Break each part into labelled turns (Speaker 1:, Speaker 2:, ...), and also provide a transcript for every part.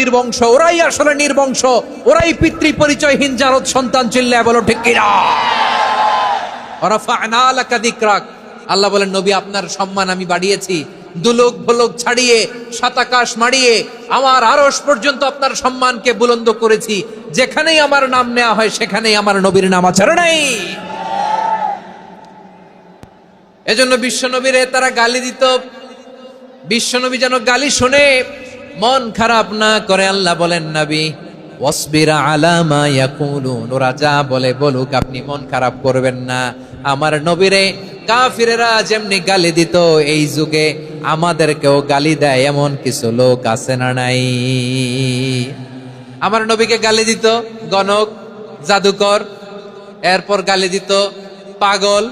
Speaker 1: নির্বংশ, ওরাই আসলে নির্বংশ, ওরাই পিতৃ পরিচয়হীন জারদ সন্তান চিল্লায় বলো, ঠিক কিনা? আল্লাহ বলেন, নবী, আপনার সম্মান আমি বাড়িয়েছি। দুলোক ভোলক ছাড়িয়ে সাতাকাশ মারিয়ে আমার আরশ পর্যন্ত আপনার সম্মানকে বুলন্দ করেছি। যেখানেই আমার নাম নেওয়া হয়, সেখানেই আমার নবীর নাম আছে নাই। এজন্য বিশ্ব নবীরে তারা গালি দিত। বিশ্বনবী যেন গালি শুনে। মন খারাপ না করে আল্লাহ বলেন, নবী, ওয়াসবিরা আলামা ইয়াকুলুন। ওরা যা বলে বলুক, আপনি মন খারাপ করবেন না। আমার নবীরে কাফিরেরা যেমনি গালি দিত, এই যুগে আমাদেরকেও গালি দেয় এমন কিছু লোক আছে না নাই? আমার নবীকে গালি দিত গণক, জাদুকর, এরপর গালি দিত পাগল,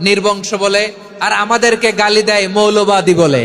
Speaker 1: নির্বংশ বলে, আর আমাদেরকে গালি দেয় মৌলবাদী বলে।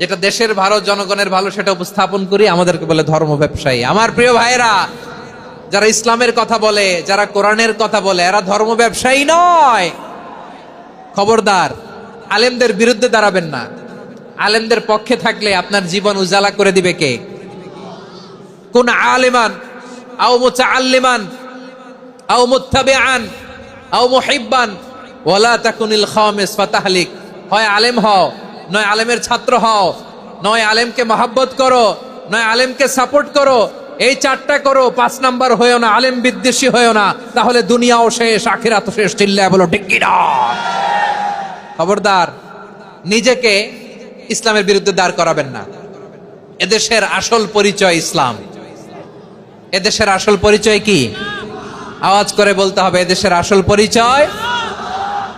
Speaker 1: যেটা দেশের ভালো জনগণের ভালো সেটা উপস্থাপন করি, আমাদেরকে বলে ধর্ম ব্যবসায়ী। আমার প্রিয় ভাইরা যারা ইসলামের কথা বলে, যারা কোরআনের কথা বলে, এরা ধর্ম ব্যবসায়ী নয়। খবরদার, আলেমদের বিরুদ্ধে দাঁড়াবেন না। আলেমদের পক্ষে থাকলে আপনার জীবন উজালা করে দিবে কে? কোন আলেমান? আও খামিস ফাতাহলিক। হয় আলেম হও। নয় আলেমের ছাত্র হও, নয় আলেমকে মহাব্বত করো, নয় আলেমকে সাপোর্ট করো, এই চারটা করো, পাঁচ নাম্বার হয়েও না, আলেম বিদ্বেষী হয়েও না, তাহলে দুনিয়াও শেষ আখিরাত শেষ, চিল্লায় বলো, ঠিক খবরদার, নিজেকে ইসলামের বিরুদ্ধে দাঁড় করাবেন না। এদেশের আসল পরিচয় ইসলাম। এদেশের আসল পরিচয় কি? আওয়াজ করে বলতে হবে, এদেশের আসল পরিচয়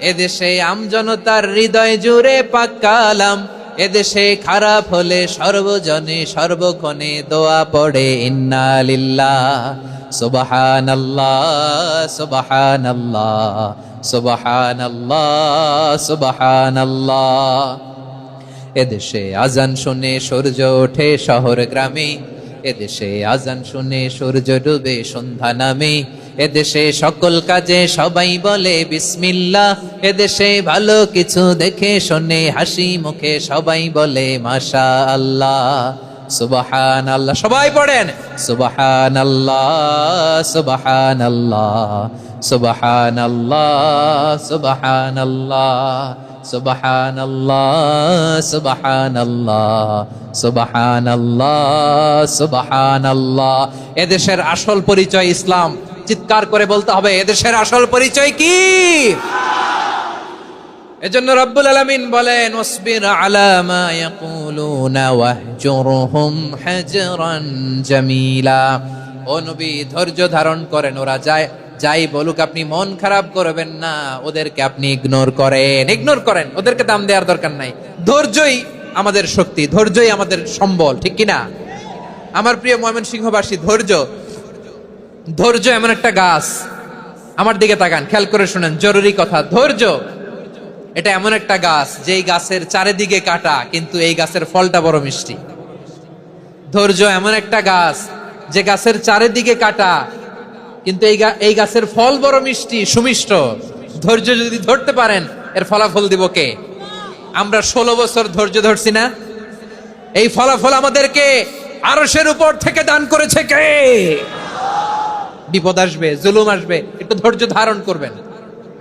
Speaker 1: এদেশে আমজনতার হৃদয় জুড়ে পাক্কালাম এদেশে খারাপ হলে সর্বজনে সর্বক্ষণে দোয়া পড়ে, ইন্না লিল্লাহ, সুবহানাল্লাহ সুবহানাল্লাহ সুবহানাল্লাহ সুবহানাল্লাহ। এদেশে আজান শুনে সূর্য ওঠে শহর গ্রামে। এদেশে আজান শুনে সূর্য ডুবে সন্ধ্যা নামে। এদেশে সকল কাজে সবাই বলে বিসমিল্লা এদেশে ভালো কিছু দেখে শোনে হাসি মুখে সবাই বলে মাশা আল্লাহ সুবাহান আল্লাহ সবাই পড়েন। সুবাহান আল্লাহ সুবাহান আল্লাহ সুবাহান আল্লাহ সুবাহান আল্লাহ সুবাহান আল্লাহ সুবাহান আল্লাহ সুবাহান আল্লাহ সুবাহান আল্লাহ এদেশের আসল পরিচয় ইসলাম। চিৎকার করে বলতে হবে, এদেশের আসল পরিচয় কি? এজন্য রব্বুল আলামিন বলেন হাজরান জামিলা। ও নবী, ধৈর্য ধারণ করেন, ওরা যায় যাই বলুক, আপনি মন খারাপ করবেন না, ওদেরকে আপনি ইগনোর করেন ইগনোর করেন, ওদেরকে দাম দেওয়ার দরকার নাই। ধৈর্যই আমাদের শক্তি, ধৈর্যই আমাদের সম্বল, ঠিক কিনা? আমার প্রিয় ময়মন সিংহবাসী ধৈর্য ধৈর্য এমন একটা গাছ। আমার দিকে তাকান, খেয়াল করে শুনেন, জরুরি কথা, ধৈর্য। এটা এমন একটা গাছ, যেই গাছের চারিদিকে কাটা, কিন্তু এই গাছের ফলটা বড় মিষ্টি। ধৈর্য এমন একটা গাছ, যে গাছের চারিদিকে কাটা, কিন্তু এই এই গাছের ফল বড় মিষ্টি, সুমিষ্ট। ধৈর্য যদি ধরতে পারেন, এর ফলাফল দিব কে? আমরা ষোলো বছর ধৈর্য ধরছি না? এই ফলাফল আমাদেরকে আরসের উপর থেকে দান করেছে কে? বিপদ আসবে, জুলুম আসবে, একটু ধৈর্য ধারণ করবেন।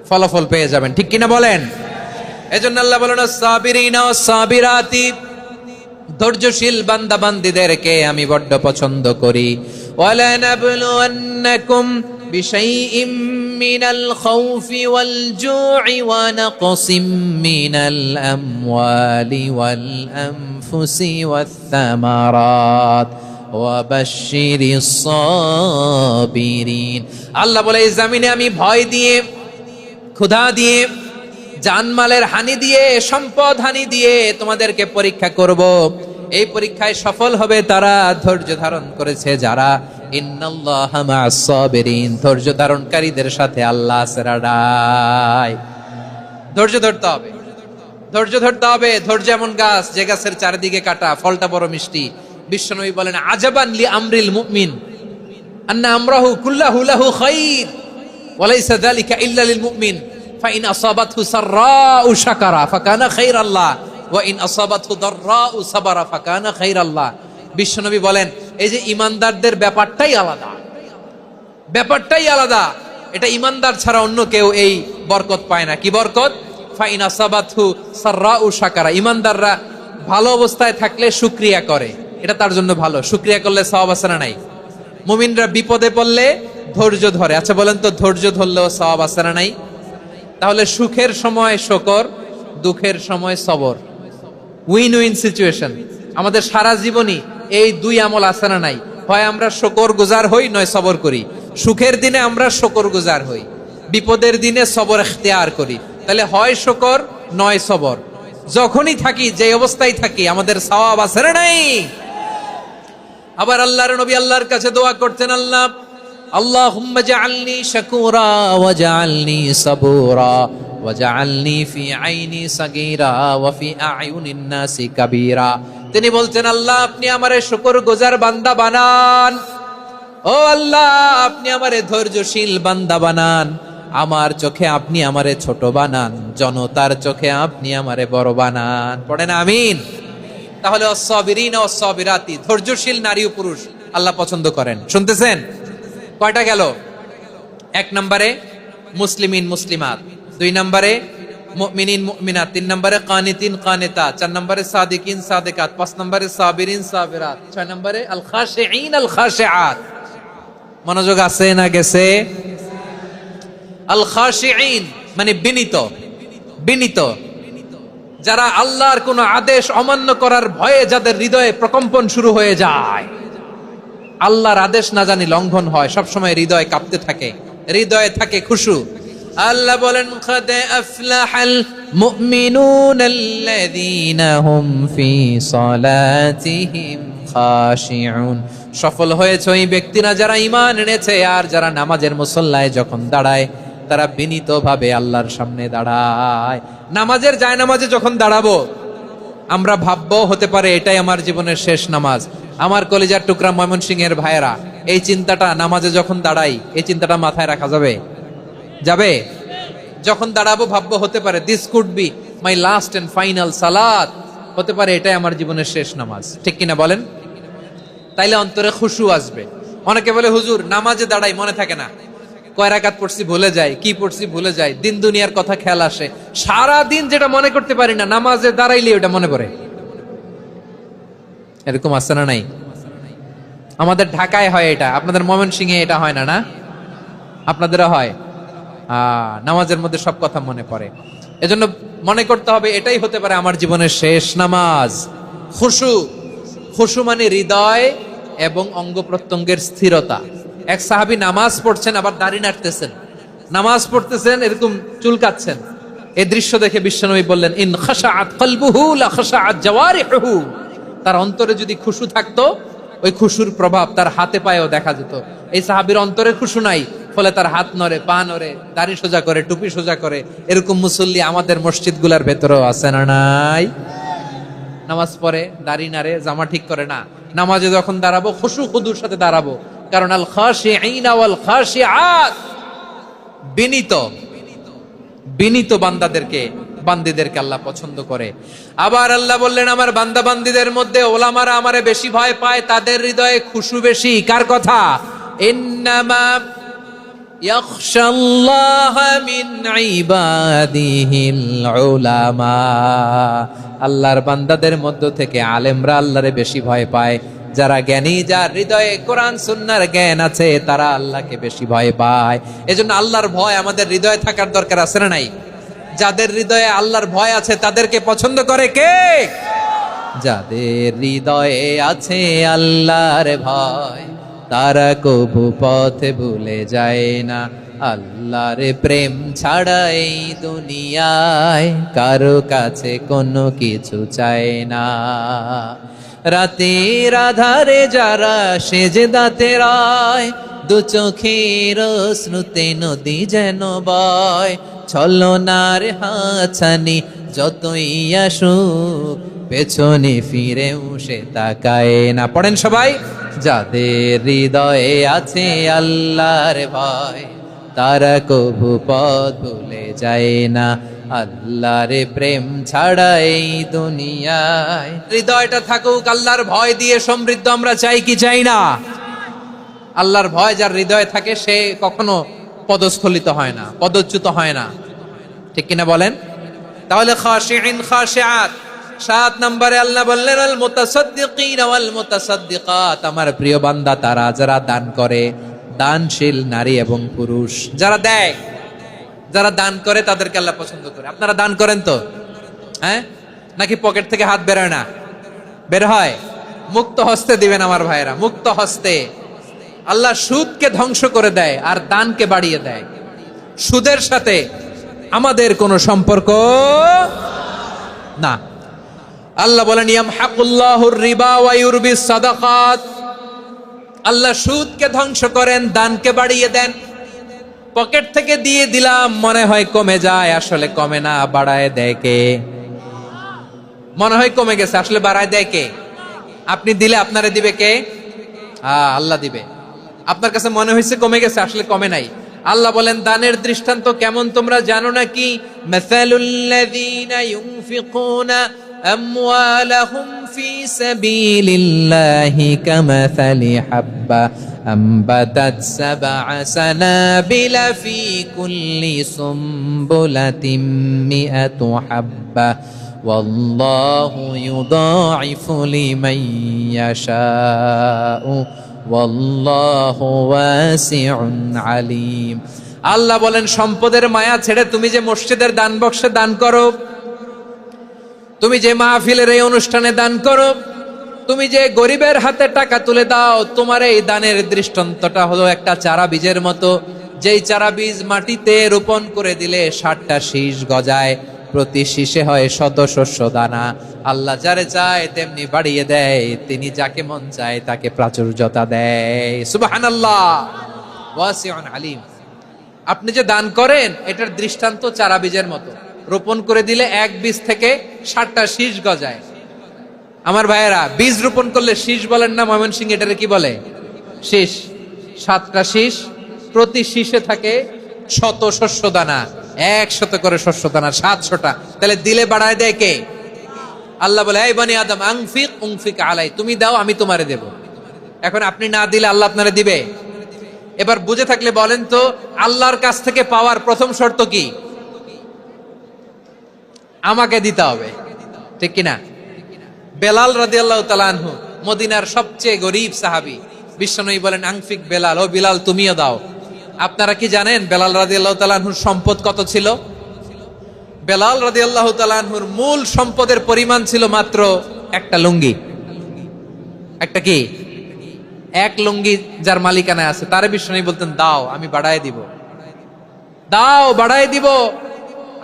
Speaker 1: ফলাফল পেয়ে যাবেন। ঠিক কিনা বলেন? এজন্য আল্লাহ বলেন সাবিরিনা সাবিরাতি ধৈর্যশীল বান্দা বান্দিদেরকে আমি বড্ড পছন্দ করি। ওয়াল আল্লাহ বলে, এই জমিনে আমি ভয় দিয়ে, ক্ষুধা দিয়ে, জানমালের হানি দিয়ে, সম্পদ হানি দিয়ে তোমাদেরকে পরীক্ষা করব। এই পরীক্ষায় সফল হবে তারা ধৈর্য ধারণ করেছে যারা ধৈর্য ধারণকারীদের সাথে আল্লাহ ধৈর্য ধরতে হবে। ধৈর্য ধরতে হবে। ধৈর্য এমন গাছ যে গাছের চারিদিকে কাটা, ফলটা বড় মিষ্টি। বিশ্বনবী বলেন, আজাবান লি আমরিল মুমিন, আন্না আমরাহু কুল্লাহু লাহু খাইর, ওয়ালাইসা যালিকা ইল্লা লিল মুমিন, ফাইন আসাবাতহু সাররাউ শাকারা ফাকানা খাইরাল্লাহ, ওয়া ইন আসাবাতহু দাররাউ সাবারা ফাকানা খাইরাল্লাহ। বিশ্বনবী বলেন, এই যে ইমানদারদের ব্যাপারটাই আলাদা ব্যাপারটাই আলাদা। এটা ইমানদার ছাড়া অন্য কেউ এই বরকত পায় না। কি বরকত? ফাইন আসাবাতহু সাররাউ শাকারা। ইমানদাররা ভালো অবস্থায় থাকলে শুকরিয়া করে। এটা তার জন্য ভালো। শুকরিয়া করলে সওয়াব আছে না নাই? মুমিনরা বিপদে পড়লে ধৈর্য ধরে। আচ্ছা বলেন তো, ধৈর্য ধরলেও সওয়াব আছে না নাই? তাহলে সুখের সময় শকর, দুঃখের সময় সবর। উইন উইন সিচুয়েশন আমাদের সারা জীবনই এই দুই আমল আছে না নাই? হয় আমরা শকর গুজার হই, নয় সবর করি। সুখের দিনে আমরা শকর গুজার হই। বিপদের দিনে সবর এখতিয়ার করি। তাহলে হয় শকর, নয় সবর। যখনই থাকি যে অবস্থায় থাকি, আমাদের সওয়াব আছে নাই? আবার আল্লাহর নবী আল্লাহর কাছে দোয়া করতেন আল্লাহ اللهم اجعلني شكورا واجعلني صبورا واجعلني في عيني صغيرا وفي اعين الناس كبيرا তিনি বলতেন আল্লাহ আপনি আমারে শুকর গুজার বান্দা বানান ও আল্লাহ আপনি আমারে ধৈর্যশীল বান্দা বানান আমার চোখে আপনি আমারে ছোট বানান জনতার চোখে আপনি আমারে বড় বানান পড়েন আমিন তাহলে অসবিরিন অসবিরাতি ধৈর্যশীল নারী ও পুরুষ আল্লাহ পছন্দ করেন। শুনতেছেন? কয়টা গেল? এক নম্বরে মুসলিমিন, মুসলিমাত। দুই নম্বরে তিন নম্বরে কানিতা। চার নম্বরে পাঁচ নম্বরে ছয় নম্বরে আল মনোযোগ আছে না গেছে? আল মানে বিনীত। বিনীত। যারা আল্লাহর কোনো আদেশ অমান্য করার ভয়ে যাদের হৃদয়ে প্রকম্পন শুরু হয়ে যায়। আল্লাহর আদেশ না জানি লঙ্ঘন হয় সব সময় হৃদয় কাঁপতে থাকে, হৃদয়ে থাকে খুশু। আল্লাহ বলেন, খাদে আফলাহাল মুমিনুন আল্লাযীনা হুম ফি সালাতিহিম খাশিউন। সফল হয়েছে ওই ব্যক্তিরা যারা ঈমান এনেছে আর যারা নামাজের মুসল্লায় যখন দাঁড়ায় তারা বিনীতভাবে আল্লাহর সামনে দাঁড়ায়। নামাজের যায় নামাজে যখন দাঁড়াবো, আমরা ভাববো হতে পারে এটাই আমার জীবনের শেষ নামাজ। আমার কলিজার টুকরা ময়মনসিংহ এর ভাইয়েরা, এই চিন্তাটা নামাজে যখন দাঁড়াই, এই চিন্তাটা মাথায় রাখা যাবে? যাবে? যখন দাঁড়াবো, ভাববো হতে পারে this could be my last and final সালাত হতে পারে এটাই আমার জীবনের শেষ নামাজ। ঠিক কিনা বলেন? তাইলে অন্তরে খুশু আসবে। অনেকে বলে, হুজুর, নামাজে দাঁড়াই মনে থাকে না। কয় রাকাত পড়ছি ভুলে যায় কি পড়ছি ভুলে যায় দিন দুনিয়ার কথা খেয়াল আসে। সারা দিন যেটা মনে করতে পারি না, নামাজে দাঁড়াইলে ওটা মনে পড়ে। এরকম আছে না নাই? আমাদের ঢাকায় হয় এটা, আপনাদের ময়মনসিংহে এটা হয় না না? আপনাদেরও হয়? নামাজের মধ্যে সব কথা মনে পড়ে। এজন্য মনে করতে হবে, এটাই হতে পারে আমার জীবনের শেষ নামাজ। খুশু খুশু মানে হৃদয় এবং অঙ্গ প্রত্যঙ্গের স্থিরতা। এক সাহাবি নামাজ পড়ছেন, আবার দাড়ি নাড়তেছেন। নামাজ পড়তেছেন, এরকম চুলকাচ্ছেন এই দৃশ্য দেখে বিশ্বনবী বললেন, ইন খাশাআত কলবুহু লা খাশাআত জাওয়ারিহুহু। তার অন্তরে যদি খুশু থাকতো, ওই খুশুর প্রভাব তার হাতে পায়েও দেখা যেত। এই সাহাবির অন্তরে খুশু নাই, ফলে তার হাত নড়ে, পা নড়ে, দাড়ি সোজা করে, টুপি সোজা করে, এরকম মুসল্লি আমাদের মসজিদগুলোর ভেতরেও আছে না নাই? নামাজ পড়ে, দাড়ি নাড়ে, জামা ঠিক করে না। নামাজে যখন দাঁড়াবো, খুশু খুদুর সাথে দাঁড়াবো। কারণ আল খাসে আইনা ওয়াল খাসে আত বিনীত। বিনীত বান্দাদেরকে, বান্দিদেরকে আল্লাহ পছন্দ করে। আবার আল্লাহ বললেন, আমার বান্দা বান্দিদের মধ্যে ওলামারা আমারে বেশি ভয় পায়, তাদের হৃদয়ে খুশু বেশি। কার কথা? ইন্নামা আল্লাহর বান্দাদের মধ্য থেকে আলেমরা আল্লাহরে বেশি ভয় পায়। যারা জ্ঞানী, যার হৃদয়ে কোরআন, সুন্নার জ্ঞান আছে, তারা আল্লাহকে বেশি ভয় পায়। এজন্য আল্লাহর ভয় আমাদের হৃদয়ে থাকার দরকার আছে না নাই? যাদের হৃদয়ে আল্লাহর ভয় আছে, তাদেরকে পছন্দ করে কে? যাদের হৃদয়ে আছে আল্লাহর ভয়, তারা কবু পথে ভুলে যায় না। আল্লাহর প্রেম ছাড়া এই দুনিয়ায় কারও কাছে কোনো কিছু চায় না। রাতের আধারে যারা সেজে দাঁতে রায় দু চোখের শ্রুতে নদী যেন বয়। ছলনার হাছানি যতই আসুক, পেছনে ফিরেও সে তাকায় না। পড়েন সবাই, যাদের হৃদয়ে আছে আল্লাহর ভয়, তারা কবু পথ ভুলে যায় না। আল্লাহর প্রেম ছাড়া এই দুনিয়ায়। হৃদয়টা থাকুক আল্লাহর ভয় দিয়ে সমৃদ্ধ, আমরা চাই কি চাই না? আল্লাহর ভয় যার হৃদয়ে থাকে, সে কখনো পদস্খলিত হয় না, পদচ্যুত হয় না। ঠিক কিনা বলেন? তাহলে সাত নম্বরে আল্লাহ বললেন, আল মুতাসাদ্দিকিন ওয়াল মুতাসাদ্দিকাত। আমার প্রিয় বান্দা, তারা যারা দান করে, দানশীল নারী এবং পুরুষ, যারা দেয় যারা দান করে তাদেরকে আল্লাহ পছন্দ করে। আপনারা দান করেন তো? হ্যাঁ? নাকি পকেট থেকে হাত বেরোয় না? বের হয়? মুক্ত হস্তে দিবেন আমার ভাইয়েরা, মুক্ত হস্তে। আল্লাহ সুদকে ধ্বংস করে দেয় আর দানকে বাড়িয়ে দেয়। সুদের সাথে আমাদের কোনো সম্পর্ক না। আল্লাহ বলেন ইয়ামহাকুল্লাহুর রিবা ওয়া ইউরবিস সাদাকাত। আল্লাহ সুদকে ধ্বংস করেন, দানকে বাড়িয়ে দেন। পকেট থেকে দিয়ে দিলাম মনে হয় কমে যায় আসলে কমে না বাড়ায় দেয় কে? মনে হয় কমে গেছে আসলে বাড়ায় দেয় কে? আপনি দিলে আপনারে দিবে কে? আহ, আল্লাহ দিবে। আপনার কাছে মনে হয়েছে কমে গেছে আসলে কমে নাই। আল্লাহ বলেন দানের দৃষ্টান্ত কেমন তোমরা জানো নাকি? মাসালুল্লাযীনা ইউনফিকুনা আমওয়ালাহুম ফি সাবিলিল্লাহি কামাসালি হাব্বা أنبتت سبع سنابل في كل سنبلة مئة حبة والله يضاعف لمن يشاء والله واسع عليم আল্লাহ বলেন সম্পদের মায়া ছেড়ে তুমি যে মসজিদের দান বক্সে দান করো তুমি যে মাহফিলের এই অনুষ্ঠানে দান করো, তুমি যে গরিবের হাতে টাকা তুলে দাও, তোমার এই দানের দৃষ্টান্তটা হলো একটা চারা বীজের মতো। যেই চারা বীজ মাটিতে রোপণ করে দিলে ষাটটা শীষ গজায়, প্রতি শীষে হয় শত শস্য দানা। আল্লাহ যারে চায় তেমনি বাড়িয়ে দেয়, তিনি যাকে মন চায় তাকে প্রাচুর্যতা দেয়। সুবাহান আল্লাহ ওয়াসিউন আলিম। আপনি যে দান করেন, এটার দৃষ্টান্ত চারা বীজের মতো। রোপণ করে দিলে এক বীজ থেকে ষাটটা শীষ গজায়। আমার ভাইয়েরা, বীজ রোপণ করলে শীষ বলেন না ময়মনসিং এটারে কি বলে? শীষ। সাতটা শীষ, প্রতি শীষে থাকে শত শস্য দানা একশত করে শস্য দানা সাতশোটা। তাহলে দিলে বাড়ায় দেয় কে? আল্লাহ বলে, এই বনি আদম, আংফিক, উংফিক আলাই, তুমি দাও, আমি তোমারে দেব। এখন আপনি না দিলে আল্লাহ আপনারে দিবে? এবার বুঝে থাকলে বলেন তো, আল্লাহর কাছ থেকে পাওয়ার প্রথম শর্ত কি? আমাকে দিতে হবে। ঠিক কিনা? বেলাল রাদি আল্লাহ তালানহু মদিনার সবচেয়ে গরিব সাহাবি বিশ্বনয়ী বলেন, আংফিক বেলাল, ও বিলাল, তুমিও দাও। আপনারা কি জানেন বেলাল রাদি আল্লাহ তালানহুর সম্পদ কত ছিল? বেলাল রাদি আল্লাহ তালানহুর মূল সম্পদের পরিমাণ ছিল মাত্র একটা লুঙ্গি। একটা কি? এক লুঙ্গি যার মালিকানায় আছে। তারে বিষ্ণু বলতেন, দাও, আমি বাড়ায় দিব। দাও, বাড়ায় দিব।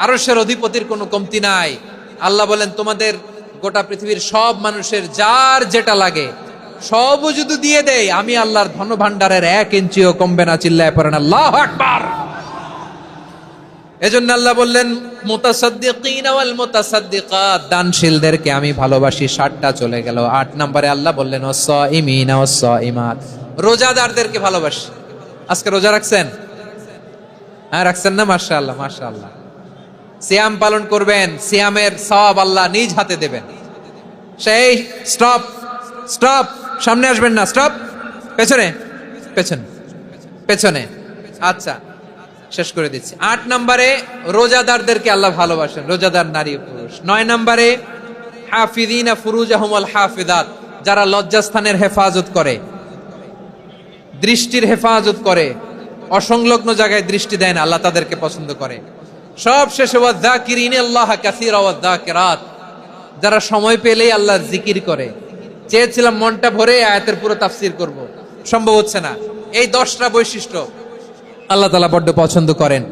Speaker 1: আরশের অধিপতির কোনো কমতি নাই। আল্লাহ বলেন, তোমাদের গোটা পৃথিবীর সব মানুষের যার যেটা লাগে সবও যদি দিয়ে দেয়, আমি আল্লাহর ধন ভান্ডারের এক ইঞ্চিও কমবে না। চিল্লায় পড়েন আল্লাহ আকবার। এজন্য আল্লাহ বললেন, মুতাসাদ্দিকিন ওয়াল মুতাসাদ্দিকাত। দানশীলদেরকে আমি ভালোবাসি, ষাটটা চলে গেল। আট নম্বরে আল্লাহ বললেন ওয়াসাইমিন ওয়াসাইমাত রোজাদারদেরকে ভালোবাসি। আজকে রোজা রাখছেন? হ্যাঁ রাখছেন না? মাশাআল্লাহ মাশাআল্লাহ। সিয়াম পালন করবেন, সিয়ামের সব আল্লাহ নিজ হাতে দেবেন। সেই স্টপ স্টপ সামনে আসবেন না স্টপ পেছনে পেছনে পেছনে আচ্ছা শেষ করে দিচ্ছি। আট নম্বরে, রোজাদারদেরকে আল্লাহ ভালোবাসেন, রোজাদার নারী পুরুষ। নয় নম্বরে, হাফিদিনা ফুরুজ আহমল হাফিদাত, যারা লজ্জাস্থানের হেফাজত করে, দৃষ্টির হেফাজত করে, অসংলগ্ন জায়গায় দৃষ্টি দেয় না আল্লাহ তাদেরকে পছন্দ করে। সব শেষে আল্লাহ কাসিরা যারা সময় পেলেই আল্লাহ জিকির করে। চেয়েছিলাম মনটা ভরে আয়াতের পুরো তাফসির করব। সম্ভব হচ্ছে না। এই দশটা বৈশিষ্ট্য আল্লাহ তালা বড্ড পছন্দ করেন।